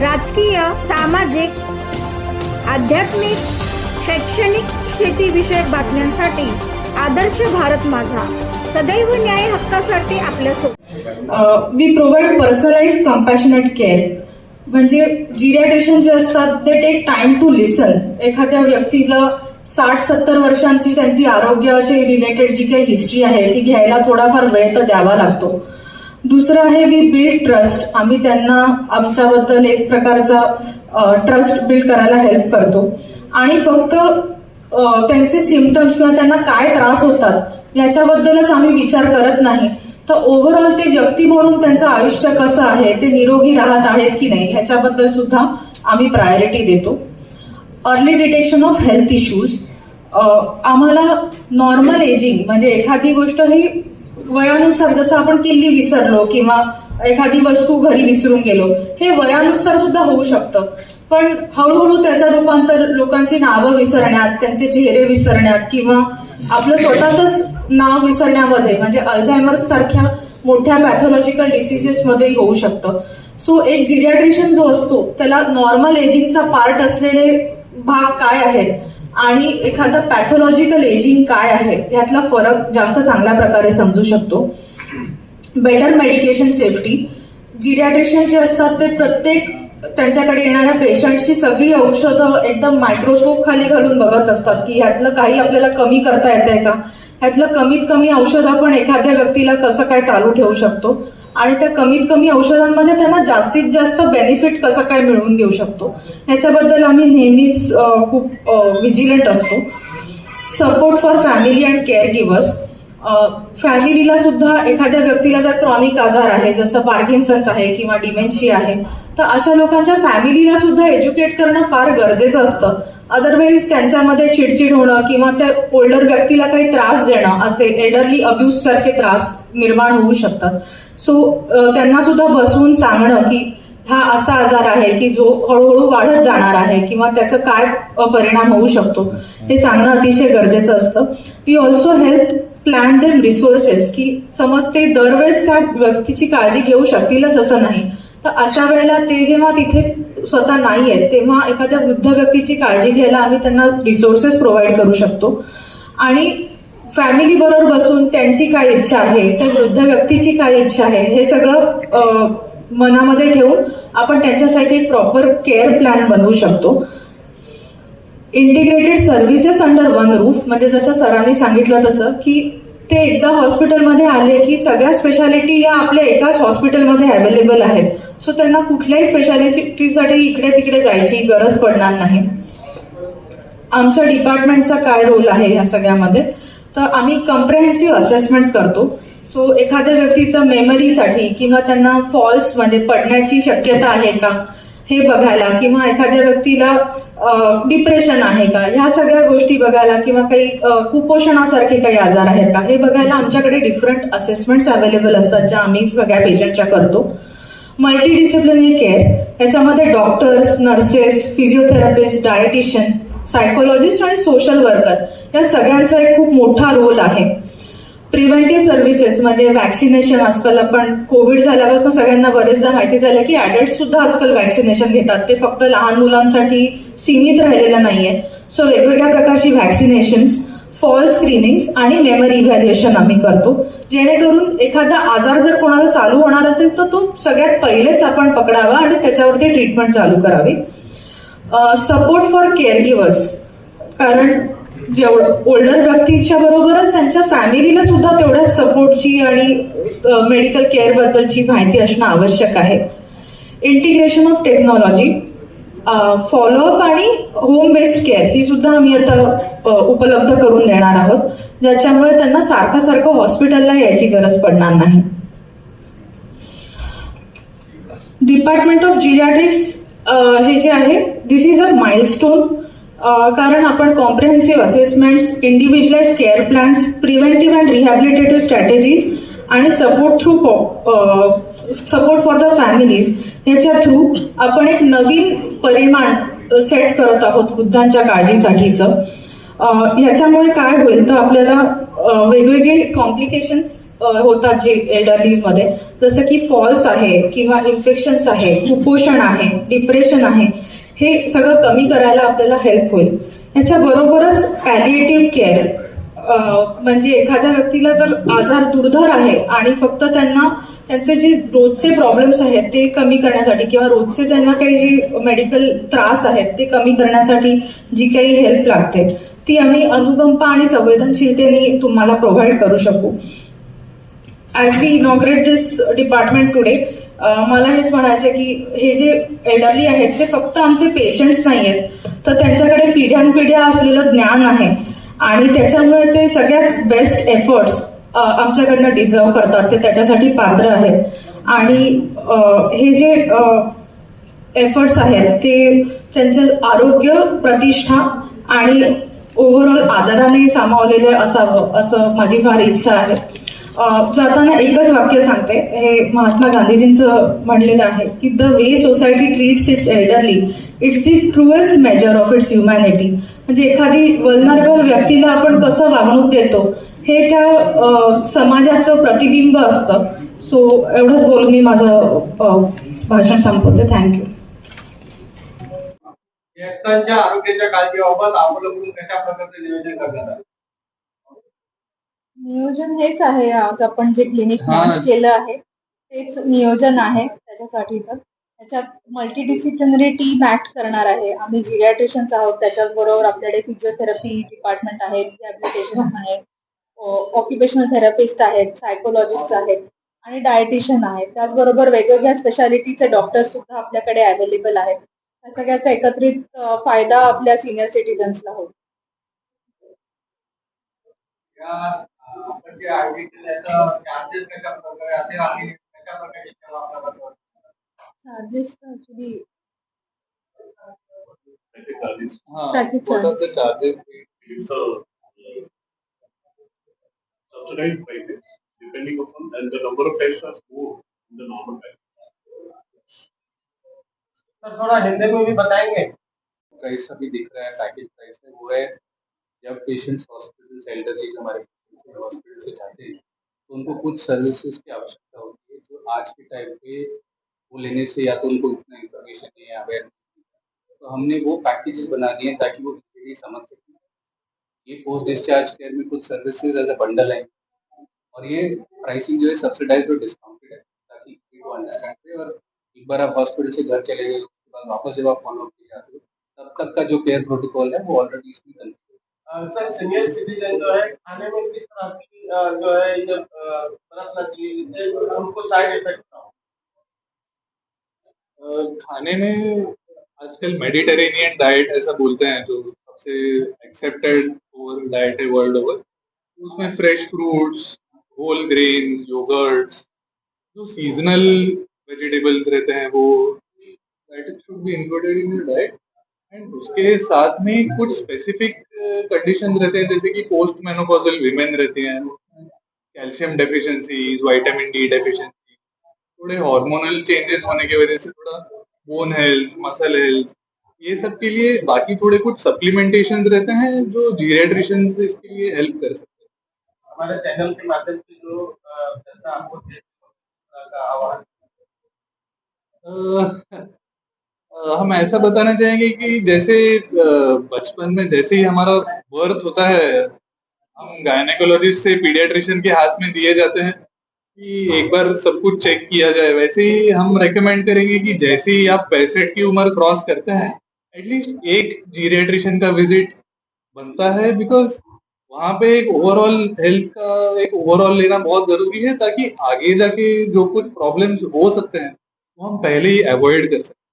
राजकीय सामाजिक आध्यात्मिक शैक्षणिक शेतीविषयक बातम्यांसाठी आदर्श भारत माझा. सदैव न्याय हक्कासाठी आपल्यासोबत we provide personalise compassionate care म्हणजे जिरियाट्रिशियन जे असतात ते टेक टाइम टू लिसन एखाद्या व्यक्तीला साठ सत्तर वर्षांची त्यांची आरोग्याशी रिलेटेड जी काही हिस्ट्री आहे ती घ्यायला थोडाफार वेळ तर द्यावा लागतो. दुसरं आहे वी बिल्ड ट्रस्ट आम्ही त्यांना आमच्याबद्दल एक प्रकारचा ट्रस्ट बिल्ड करायला हेल्प करतो. आणि फक्त त्यांचे सिमटम्स किंवा त्यांना काय त्रास होतात याच्याबद्दलच आम्ही विचार करत नाही. तर ओव्हरऑल ते व्यक्ती म्हणून त्यांचं आयुष्य कसं आहे ते निरोगी राहत आहेत की नाही ह्याच्याबद्दल सुद्धा आम्ही प्रायोरिटी देतो. Early detection of health issues आम्हाला नॉर्मल एजिंग म्हणजे एखादी गोष्ट ही वयानुसार जसं आपण किल्ली विसरलो किंवा एखादी वस्तू घरी विसरून गेलो हे वयानुसार सुद्धा होऊ शकतं. पण हळूहळू त्याचं रूपांतर लोकांची नावं विसरण्यात त्यांचे चेहरे विसरण्यात किंवा आपलं स्वतःच नाव विसरण्यामध्ये म्हणजे अल्झायमर्स सारख्या मोठ्या पॅथॉलॉजिकल डिसिजेसमध्येही होऊ शकतं. सो एक जिरियाट्रिशियन जो असतो त्याला नॉर्मल एजिंगचा पार्ट असलेले भाग काय आहेत? आणि एखादं पॅथॉलॉजिकल एजिंग काय आहे यातला फरक जास्त चांगल्या प्रकारे समजू शकतो. बेटर मेडिकेशन सेफ्टी जिरॅड्रेशन जे असतात ते प्रत्येक त्यांच्याकडे येणाऱ्या पेशंटची सगळी औषधं एकदम मायक्रोस्कोप खाली घालून बघत असतात की ह्यातलं काही आपल्याला कमी करता येतंय का? ह्यातलं कमीत कमी औषध आपण एखाद्या व्यक्तीला कसं काय चालू ठेवू शकतो? आणि त्या कमीत कमी औषधांमध्ये त्यांना जास्तीत जास्त बेनिफिट कसं काय मिळवून देऊ शकतो? ह्याच्याबद्दल आम्ही नेहमीच खूप विजिलंट असतो. Support for family and care givers फॅमिलीला सुद्धा एखाद्या व्यक्तीला जर क्रॉनिक आजार आहे जसं पार्किन्सन्स आहे किंवा डिमेन्शिया आहे तर अशा लोकांच्या फॅमिलीला सुद्धा एज्युकेट करणं फार गरजेचं असतं. अदरवाईज त्यांच्यामध्ये चिडचिड होणं किंवा त्या ओल्डर व्यक्तीला काही त्रास देणं असे एल्डरली अब्यूज सारखे त्रास निर्माण होऊ शकतात. सो त्यांना सुद्धा बसवून सांगणं की हा असा आजार आहे की जो हळूहळू वाढत जाणार आहे किंवा त्याचं काय परिणाम होऊ शकतो हे सांगणं अतिशय गरजेचं असतं. We also help plan them resources की समज ते दरवेळेस त्या व्यक्तीची काळजी घेऊ शकतीलच असं नाही. तर अशा वेळेला ते जेव्हा तिथे स्वतः नाही आहेत तेव्हा एखाद्या वृद्ध व्यक्तीची काळजी घ्यायला आम्ही त्यांना रिसोर्सेस प्रोव्हाइड करू शकतो. आणि फॅमिली बरोबर बसून त्यांची काय इच्छा आहे त्या वृद्ध व्यक्तीची काय इच्छा आहे हे सगळं मनामध्ये ठेवून आपण त्यांच्यासाठी एक प्रॉपर केअर प्लॅन बनवू शकतो. Integrated services under one roof म्हणजे जसं सरांनी सांगितलं तसं की ते एकदा हॉस्पिटलमध्ये आले की सगळ्या स्पेशालिटी या आपल्या एकाच हॉस्पिटलमध्ये अवेलेबल आहेत. सो त्यांना कुठल्याही स्पेशालिटीसाठी इकडे तिकडे जायची गरज पडणार नाही. आमच्या डिपार्टमेंटचा काय रोल आहे ह्या सगळ्यामध्ये? तर आम्ही कम्प्रेहेन्सिव्ह असेसमेंट्स करतो. सो एखाद्या व्यक्तीचं मेमरीसाठी किंवा त्यांना फॉल्स म्हणजे पडण्याची शक्यता आहे का? हे बघायला किंवा एखाद्या व्यक्तीला डिप्रेशन आहे का? ह्या सगळ्या गोष्टी बघायला किंवा काही कुपोषणासारखे काही आजार आहेत का? हे बघायला आमच्याकडे डिफरंट असेसमेंट्स अवेलेबल असतात ज्या आम्ही सगळ्या पेशंटच्या करतो. मल्टी डिसिप्लिनरी केअर याच्यामध्ये doctors nurses physiotherapist dietitian psychologist आणि सोशल वर्कर या सगळ्यांचा एक खूप मोठा रोल आहे. प्रिव्हेंटिव्ह सर्व्हिसेस म्हणजे वॅक्सिनेशन आजकाल आपण कोविड झाल्यापासून सगळ्यांना बरेचदा माहिती झालं की ॲडल्ट सुद्धा आजकाल वॅक्सिनेशन घेतात. ते फक्त लहान मुलांसाठी सीमित राहिलेलं नाहीये. सो वेगवेगळ्या प्रकारची व्हॅक्सिनेशन्स फॉल स्क्रीनिंग्स आणि मेमरी इव्हॅल्युएशन आम्ही करतो. जेणेकरून एखादा आजार जर कोणाला चालू होणार असेल तर तो सगळ्यात पहिलेच आपण पकडावा आणि त्याच्यावरती ट्रीटमेंट चालू करावी. सपोर्ट फॉर केअर गिवर्स कारण जेवढं ओल्डर व्यक्तीच्या बरोबरच त्यांच्या फॅमिलीला सुद्धा तेवढ्या सपोर्टची आणि मेडिकल केअरबद्दलची माहिती असणं आवश्यक आहे. Integration of technology follow up आणि होम बेस्ड केअर ही सुद्धा आम्ही आता उपलब्ध करून देणार आहोत. ज्याच्यामुळे त्यांना सारखं सारखं हॉस्पिटलला यायची गरज पडणार नाही. डिपार्टमेंट ऑफ जिरॅट्रिक्स हे जे आहे दिस इज अ माइलस्टोन कारण आपण comprehensive assessments individualise care plans preventive and rehabilitative strategies आणि support through support for the families याच्या थ्रू आपण एक नवीन परिमाण सेट करत आहोत वृद्धांच्या काळजीसाठीचं. ह्याच्यामुळे काय होईल तर आपल्याला वेगवेगळे कॉम्प्लिकेशन्स होतात जे एल्डरलीजमध्ये जसं की फॉल्स आहे किंवा इन्फेक्शन्स आहे कुपोषण आहे डिप्रेशन आहे. हे सगळं कमी करायला आपल्याला हेल्प होईल. ह्याच्याबरोबरच पॅलिएटिव्ह केअर म्हणजे एखाद्या व्यक्तीला जर आजार दुर्धर आहे आणि फक्त त्यांना त्यांचे जे रोजचे प्रॉब्लेम्स आहेत ते कमी करण्यासाठी किंवा रोजचे त्यांना काही जे मेडिकल त्रास आहेत ते कमी करण्यासाठी जी काही हेल्प लागते ती आम्ही अनुकंपा आणि संवेदनशीलतेने तुम्हाला प्रोव्हाइड करू शकू. As we inaugurate this department today मला हेच म्हणायचं आहे की हे जे एल्डरली आहेत ते फक्त आमचे पेशंट्स नाही आहेत तर त्यांच्याकडे पिढ्यानपिढ्या असलेलं ज्ञान आहे. आणि त्याच्यामुळे ते सगळ्यात बेस्ट एफर्ट्स आमच्याकडनं डिझर्व करतात. ते त्याच्यासाठी पात्र आहेत. आणि हे जे एफर्ट्स आहेत ते त्यांचं आरोग्य प्रतिष्ठा आणि ओव्हरऑल आदराने सामावलेले असावं असं माझी फार इच्छा आहे. जाताना एकच वाक्य सांगते. हे महात्मा गांधीजींचं म्हणलेलं आहे की the way society treats its elderly its the truest measure of its humanity म्हणजे एखादी वल्नरेबल व्यक्तीला आपण कसं वागणूक देतो हे त्या समाजाचं प्रतिबिंब असतं. सो एवढंच बोलून मी माझं भाषण संपवते. थँक्यू आरोग्याच्या काळजीबाबत अवलंबून कशा प्रकारचं नियोजन करणार नियोजन हेच आहे आज आपण जे क्लिनिक हा. लॉन्च केलं आहे तेच नियोजन आहे त्याच्यासाठीचं. त्याच्यात मल्टीडिसिप्लिनरी टीम ऍक्ट करणार आहे. आम्ही जिरॅट्रिशियन्स आहोत त्याच्याच बरोबर आपल्याकडे फिजिओथेरपी डिपार्टमेंट आहे रिहॅबिलिटेशन आहे ऑक्युपेशनल थेरपिस्ट आहेत सायकोलॉजिस्ट आहेत आणि डायटिशियन आहेत. त्याचबरोबर वेगवेगळ्या स्पेशालिटीचे डॉक्टर्स सुद्धा आपल्याकडे अवेलेबल आहेत. त्या सगळ्याचा एकत्रित अ, फायदा आपल्या सिनियर सिटीजन्सला होईल या charges depending upon and the number of tests are more in the normal sir थोड़ा हिंदी में भी बताएँगे? प्राइस अभी दिख रहा है पैकेज प्राइस है। वो है जब पेशेंट्स हॉस्पिटल सेंटर से हमारे हमारे हॉस्पिटल से जाते हैं तो उनको कुछ सर्विसेज़ की आवश्यकता होती है, जो आज के टाइम पे वो लेने से या तो उनको इतना इन्फॉर्मेशन नहीं है अवेयरनेस तो हमने वो पैकेजेस बना दिए ताकि वो इजीली समझ सकें। ये पोस्ट डिस्चार्ज केयर में कुछ सर्विसेज़ एज अ बंडल है। और ये प्राइसिंग जो है सब्सिडाइज और डिस्काउंटेड है, ताकि को अंडरस्टैंड रहे और एक बार आप हॉस्पिटल से घर चले गए, उसके बाद वापस जब आप फॉलो अप के जाते हो, तब तक का जो केयर प्रोटोकॉल है, वो ऑलरेडी इसमें कंसिडर सर सीनियर सिटीजन जो है, खाने में किस तरह की जो है ये बरतना चाहिए? जिससे उनको साइड इफ़ेक्ट ना हो। खाने में आजकल मेडिटेरेनियन डाइट ऐसा बोलते हैं, जो सबसे एक्सेप्टेड ओवर डाइट है वर्ल्ड ओवर उसमें fresh fruits whole grain yoghurts जो सीजनल वेजिटेबल्स रहते हैं, वो that should be included in diet and उसके साथ में कुछ स्पेसिफिक कंडीशन रहते हैं जैसे कि पोस्ट मेनोपॉजल वीमेन रहती हैं calcium deficiency vitamin D deficiency थोड़े हार्मोनल चेंजेस होने की वजह से थोड़ा बोन हेल्थ मसल हेल्थ ये सब के लिए बाकी थोड़े कुछ सप्लीमेंटेशन रहते हैं जो जीरियाट्रिशियन इसके लिए हेल्प कर सकते हैं। हमारे चैनल के माध्यम से जो आपको देख का आह्वान अ, हम ऐसा बताना चाहेंगे कि जैसे बचपन में जैसे ही हमारा बर्थ होता है, हम गायनेकोलॉजिस्ट से पीडियाट्रिशियन के हाथ में दिए जाते हैं कि एक बार सब कुछ चेक किया जाए। वैसे ही हम रेकमेंड करेंगे कि जैसे ही आप पैंसठ की उम्र क्रॉस करते हैं एटलीस्ट एक जीरियाट्रिशियन का विज़िट बनता है बिकॉज़ वहाँ पे एक ओवरऑल हेल्थ का, एक ओवरऑल लेना बहुत ज़रूरी है ताकि आगे जाके जो कुछ प्रॉब्लम्स हो सकते हैं, वो हम पहले ही अवॉइड कर सकते हैं